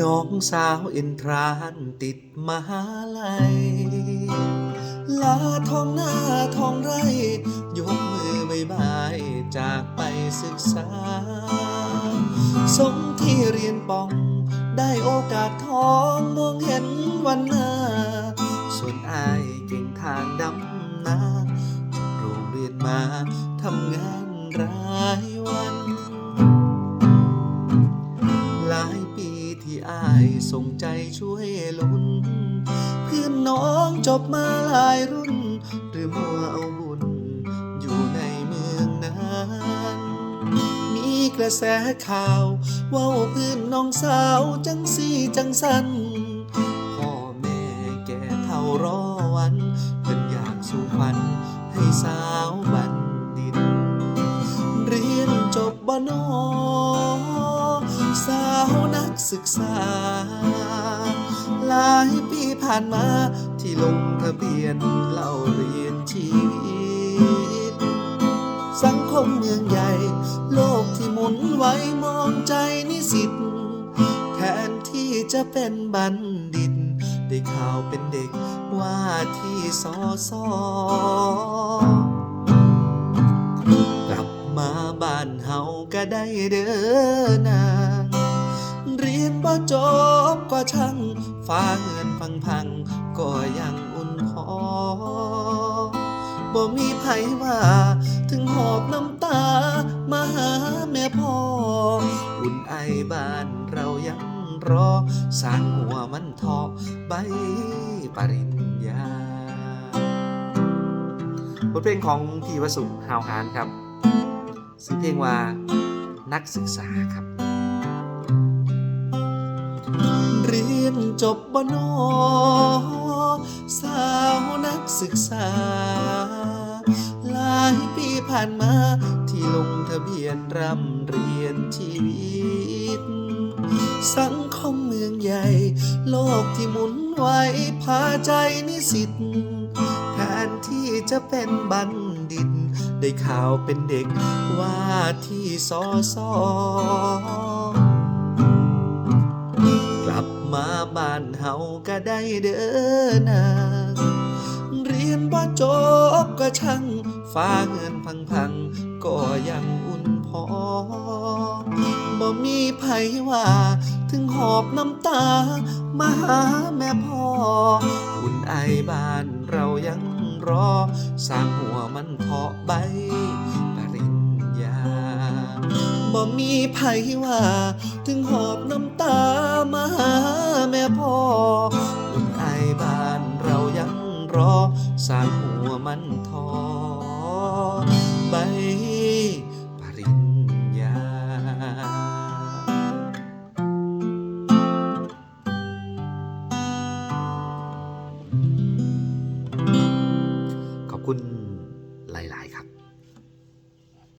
น้องสาวเอ็นทรานติดมหาลัยลาท้องหน้าท้องไร ยกมือบายบายจากไปศึกษา สมที่เรียนปอง ได้โอกาสทองมองเห็นวันหน้า ส่วนอายเก่งทางดำนาจบโรงเรียนมา ส่งใจช่วยลุ้น เพื่อนน้องจบมาหลายรุ่น หรือมัวเอาบุญอยู่ในเมืองนั้น มีกระแสข่าวว่าเพื่อนน้องสาวจังสี่จังสันพ่อแม่แก่เท่ารอวันเพิ่นอยากสู่ฝันให้สาวบัณฑิตเรียนจบบ่นอสาว ศึกษา หลายปีผ่านมาที่ลงทะเบียนเล่าเรียนชีวิต สังคมเมืองใหญ่ โลกที่หมุนไหวมองใจนิสิต แทนที่จะเป็นบัณฑิต ได้ข่าวเป็นเด็กว่าที่สอสอกลับมาบ้านเฮาก็ได้เด้อนางเรียน จบก็ช่างฟ้าเงินพังพังก็ยังอุ่นพอบ่มีไผว่า ถึงหอบน้ำตา มาหาแม่พ่อ อุ่นไอบ้านเรายังรอสร้างหัวมันทอใบปริญญาบทเพลงของพี่วสุฮาวหานครับชื่อเพลงว่านักศึกษาครับ เรียนจบบนอสาวนักศึกษา หลายปีผ่านมาที่ลงทะเบียนร่ำเรียนชีวิต สังคมเมืองใหญ่ โลกที่หมุนไหวพาใจนิสิตแทนที่จะเป็นบัณฑิต ได้ข่าวเป็นเด็กว่าที่สอสอ เฮาก็ได้เด้อนางเรียนบ่จบก็ช่างฟ้าเงินพังพังๆ ก็ยังอุ่นพอบ่มีไผว่า ถึงหอบน้ำตา มาหาแม่พ่อ อุ่นไอบ้านเรายังรอ สร้างหัวมันเทาะใบ บ่มีไผว่า ถึงหอบน้ำตามาหาแม่พ่ออุ่นไอบ้านเรายังรอ สร้างหัวมันทอใบปริญญา ขอบคุณหลาย ๆ ครับ